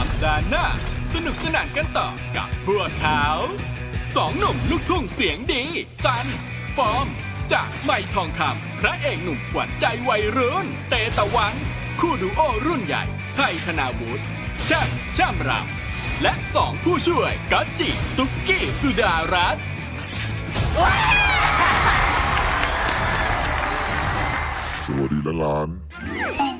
สัปดาห์หน้า สนุกสนานกันต่อกับพวกเขาสองหนุ่มลูกทุ่งเสียงดีซัน ฟอร์ม จากไม่ทองคำพระเอกหนุ่มขวัญใจวัยรุ่น เตตะวัน คู่ดูโอรุ่นใหญ่ไทยธนาวุฒิแช่มช่ำรำและสองผู้ช่วยกัจจิตุกกี้สุดารัตน์สวัสดีนะล้าน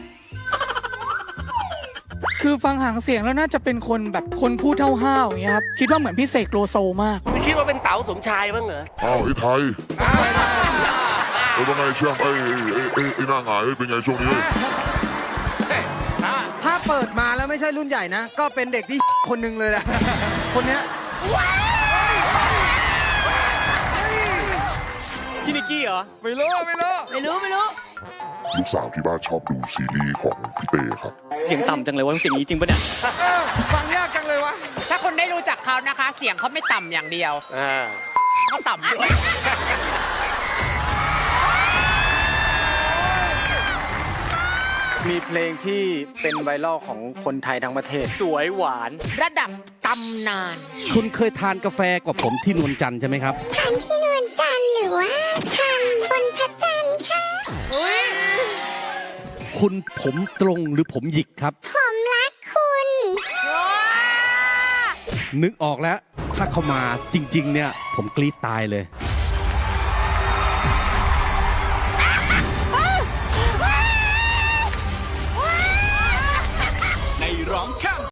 คือฟังหางเสียงแล้วน่าจะเป็นคนแบบคนพูดห้าวๆอย่างเงี้ยครับคิดว่าเหมือนพี่เสกโลโซมาก ไม่คิดว่าเป็นเต๋าสมชายบ้างเหรออ้าวไอ้ไทยเออเป็นไงเชื่อมไอ้ไอ้ไอ้ไอ้หน้าหงายเป็นไงช่วงนี้ถ้าเปิดมาแล้วไม่ใช่รุ่นใหญ่นะ ก็เป็นเด็กที่คนหนึ่งเลยแหละคนเนี้ยพี่นิกกี้เหรอ ไม่รู้ ไม่รู้ ไม่รู้ ไม่รู้ ลูกสาวที่บ้านชอบดูซีรีส์ของพี่เต้ครับเสียงต่ำจังเลยว่าเสียงนี้จริงปะเนี่ยฟังยากจังเลยวะถ้าคนได้รู้จักเขานะคะ เสียงเขาไม่ต่ำอย่างเดียวอ่าเขาต่ำด้วยมีเพลงที่เป็นไวรัลของคนไทยทั้งประเทศ สวยหวาน ระดับตำนาน คุณเคยทานกาแฟกับผมที่นวลจันทร์ใช่ไหมครับ ทานที่นวลจันทร์หรือว่า คุณผมตรงหรือผมหยิกครับ ผมรักคุณ นึกออกแล้ว ถ้าเขามาจริง ๆ เนี่ย ผมกรี๊ดตายเลย